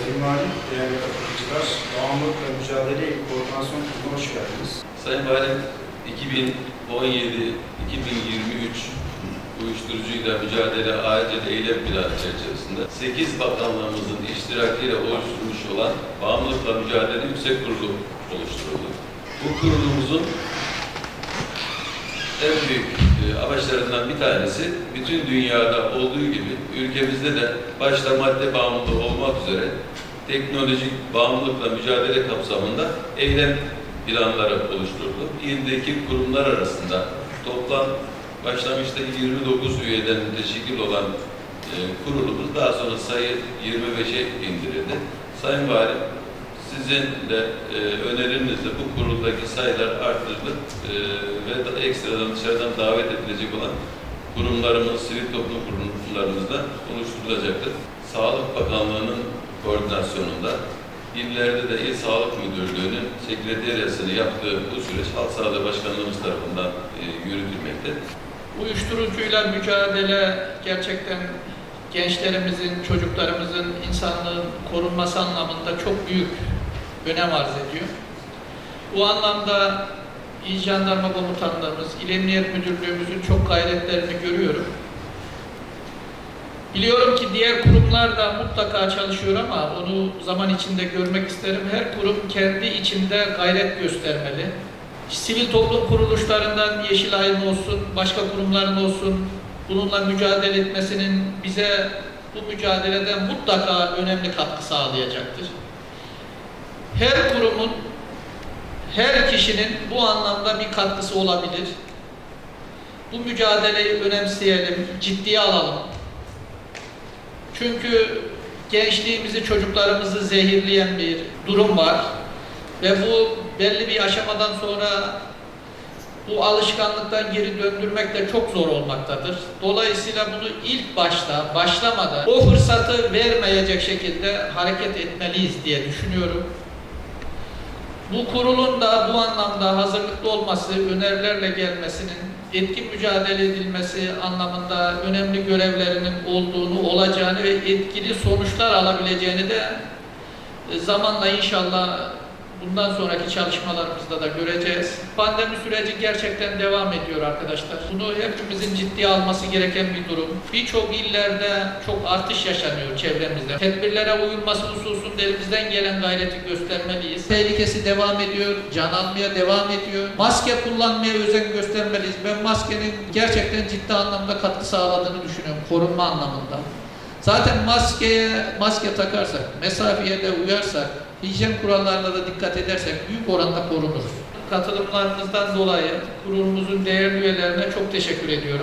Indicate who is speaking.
Speaker 1: Sayın Valim, değerli katılımcılar, Bağımlılıkla Mücadele Koordinasyon Kurulu'na hoş geldiniz.
Speaker 2: Sayın Valim, 2017-2023 uyuşturucuyla mücadele acil eylem planı çerçevesinde 8 bakanlığımızın iştirakiyle oluşturmuş olan Bağımlılıkla Mücadele Yüksek Kurulu oluşturuldu. Bu kurulumuzun en büyük e, amaçlarından bir tanesi bütün dünyada olduğu gibi ülkemizde de başta madde bağımlılığı olmak üzere teknolojik bağımlılıkla mücadele kapsamında eylem planları oluşturuldu. İldeki kurumlar arasında toplam başlangıçta 29 üyeden teşkil olan e, kurulumuz daha sonra sayı 25'e indirildi. Sayın Valim, sizin de e, önerinizle bu kuruldaki sayılar artırılıp e, ve da ekstradan dışarıdan davet edilecek olan kurumlarımız, sivil toplum kurumlarımız da oluşturulacaktır. Sağlık Bakanlığı'nın koordinasyonunda illerde de İl Sağlık Müdürlüğü'nün sekreteriyasını yaptığı bu süreç Halk Sağlığı Başkanlığımız tarafından e, yürütülmekte.
Speaker 3: Uyuşturucuyla mücadele gerçekten gençlerimizin, çocuklarımızın insanlığın korunması anlamında çok büyük önem arz ediyor. Bu anlamda İl Jandarma Komutanlığımız, İl Emniyet Müdürlüğümüzün çok gayretlerini görüyorum. Biliyorum ki diğer kurumlar da mutlaka çalışıyor ama onu zaman içinde görmek isterim. Her kurum kendi içinde gayret göstermeli. Sivil toplum kuruluşlarından Yeşilay'ın olsun, başka kurumların olsun bununla mücadele etmesinin bize bu mücadelede mutlaka önemli katkı sağlayacaktır. Her kurumun, her kişinin bu anlamda bir katkısı olabilir. Bu mücadeleyi önemseyelim, ciddiye alalım. Çünkü gençliğimizi, çocuklarımızı zehirleyen bir durum var. Ve bu belli bir aşamadan sonra bu alışkanlıktan geri döndürmek de çok zor olmaktadır. Dolayısıyla bunu ilk başta, başlamadan o fırsatı vermeyecek şekilde hareket etmeliyiz diye düşünüyorum. Bu kurulun da bu anlamda hazırlıklı olması, önerilerle gelmesinin, etkin mücadele edilmesi anlamında önemli görevlerinin olduğunu, olacağını ve etkili sonuçlar alabileceğini de e, zamanla inşallah bundan sonraki çalışmalarımızda da göreceğiz. Pandemi süreci gerçekten devam ediyor arkadaşlar. Bunu hepimizin ciddiye alması gereken bir durum. Birçok illerde çok artış yaşanıyor çevremizde. Tedbirlere uyulması hususunda elimizden gelen gayreti göstermeliyiz. Tehlikesi devam ediyor, can almaya devam ediyor. Maske kullanmaya özen göstermeliyiz. Ben maskenin gerçekten ciddi anlamda katkı sağladığını düşünüyorum korunma anlamında. Zaten maskeye maske takarsak, mesafeye de uyarsak, hijyen kurallarına da dikkat edersek büyük oranda korunuruz. Katılımlarınızdan dolayı kurulumuzun değerli üyelerine çok teşekkür ediyorum.